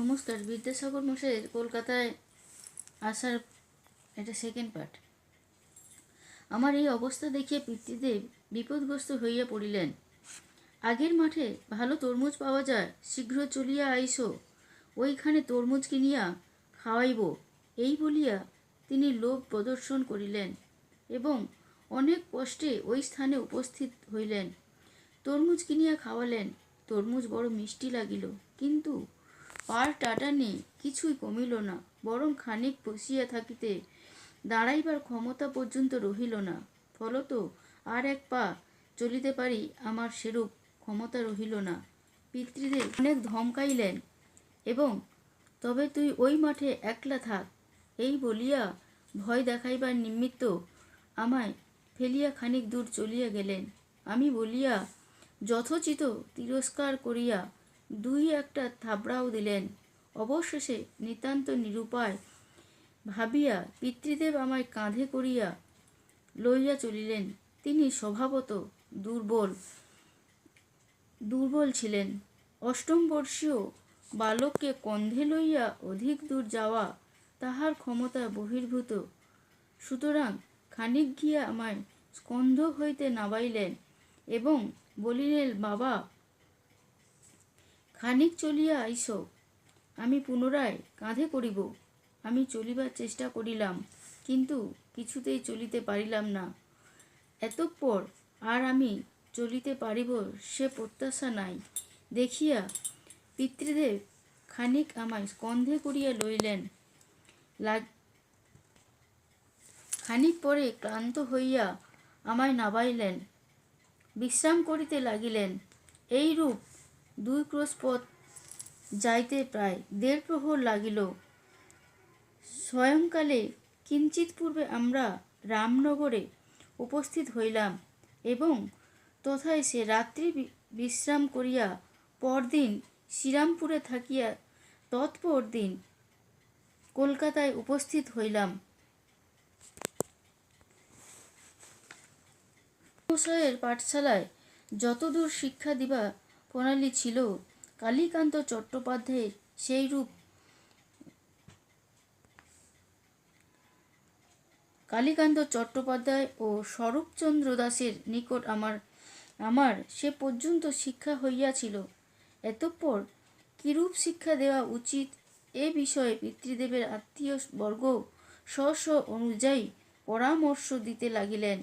নমস্কার, বিদ্যাসাগর মশাইয়ের কলকাতায় আসার এটা সেকেন্ড পার্ট আমার এই অবস্থা দেখিয়ে পিতৃদেব বিপদগ্রস্ত হইয়া পড়িলেন। আগের মাঠে ভালো তরমুজ পাওয়া যায়, শীঘ্র চলিয়া আইসো, ওইখানে তরমুজ কিনিয়া খাওয়াইব, এই বলিয়া তিনি লোভ প্রদর্শন করিলেন এবং অনেক কষ্টে ওই স্থানে উপস্থিত হইলেন। তরমুজ কিনিয়া খাওয়ালেন, তরমুজ বড় মিষ্টি লাগিল, কিন্তু পার টাটানে কিছুই কমিল না, বরং খানিক বসিয়া থাকিতে দাঁড়াইবার ক্ষমতা পর্যন্ত রহিল না। ফলত আর এক পা চলিতে পারি আমার সেরূপ ক্ষমতা রহিল না। পিতৃদের অনেক ধমকাইলেন, এবং তবে তুই ওই মাঠে একলা থাক এই বলিয়া ভয় দেখাইবার নিমিত্ত আমায় ফেলিয়া খানিক দূর চলিয়া গেলেন। আমি বলিয়া, যথোচিত তিরস্কার করিয়া দুই একটা থাবড়াও দিলেন। অবশেষে নিতান্ত নিরুপায় ভাবিয়া পিতৃদেব আমায় কাঁধে করিয়া লইয়া চলিলেন। তিনি স্বভাবত দুর্বল দুর্বল ছিলেন। অষ্টম বর্ষীয় বালককে কন্ধে লইয়া অধিক দূর যাওয়া তাহার ক্ষমতা বহির্ভূত। সুতরাং খানিক গিয়া আমায় স্কন্ধ হইতে নামাইলেন এবং বলিলেন, বাবা খানিক চলিয়া আইস, আমি পুনরায় কাঁধে করিব। আমি চলিবার চেষ্টা করিলাম, কিন্তু কিছুতেই চলিতে পারিলাম না। এতঃপর আর আমি চলিতে পারিব সে প্রত্যাশা নাই। দেখিয়া পিতৃদেব খানিক আমায় স্কন্ধে করিয়া লইলেন। খানিক পরে ক্লান্ত হইয়া আমায় নাবাইলেন বিশ্রাম করিতে লাগিলেন। এইরূপ দুই ক্রোশ পথ যাইতে প্রায় দেড় প্রহর লাগিল। স্বয়ংকালে কিঞ্চিত পূর্বে আমরা রামনগরে উপস্থিত হইলাম এবং তথায় সে রাত্রি বিশ্রাম করিয়া পরদিন শ্রীরামপুরে থাকিয়া তৎপর দিন কলকাতায় উপস্থিত হইলাম। পাঠশালায় যতদূর শিক্ষা দিবা প্রণালী ছিল। কালীকান্ত চট্টোপাধ্যায়ের সেই রূপ কালীকান্ত চট্টোপাধ্যায় ও স্বরূপচন্দ্র দাসের নিকট আমার আমার সে পর্যন্ত শিক্ষা হইয়াছিল। এতঃপর কিরূপ শিক্ষা দেওয়া উচিত এ বিষয়ে পিতৃদেবের আত্মীয় বর্গ স্ব অনুযায়ী পরামর্শ দিতে লাগিলেন।